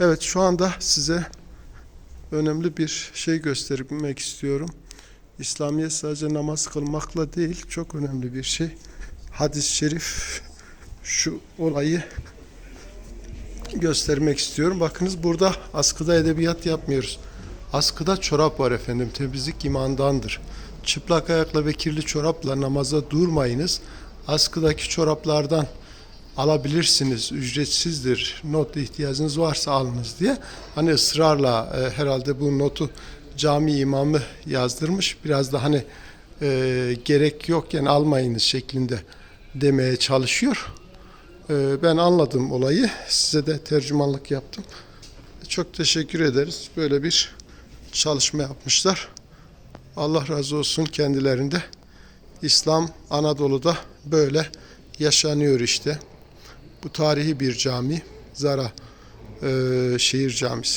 Evet şu anda size önemli bir şey göstermek istiyorum. İslamiyet sadece namaz kılmakla değil çok önemli bir şey. Hadis-i şerif şu olayı göstermek istiyorum. Bakınız burada askıda edebiyat yapmıyoruz. Askıda çorap var efendim. Temizlik imandandır. Çıplak ayakla ve kirli çorapla namaza durmayınız. Askıdaki çoraplardan alabilirsiniz. Ücretsizdir. Not ihtiyacınız varsa alınız diye. Hani ısrarla e, herhalde bu notu cami imamı yazdırmış. Biraz da hani e, gerek yokken almayınız şeklinde demeye çalışıyor. E, ben anladım olayı. Size de tercümanlık yaptım. Çok teşekkür ederiz. Böyle bir çalışma yapmışlar. Allah razı olsun kendilerinde. İslam Anadolu'da böyle yaşanıyor işte. Bu tarihi bir cami. Zara e, Şehir Camisi.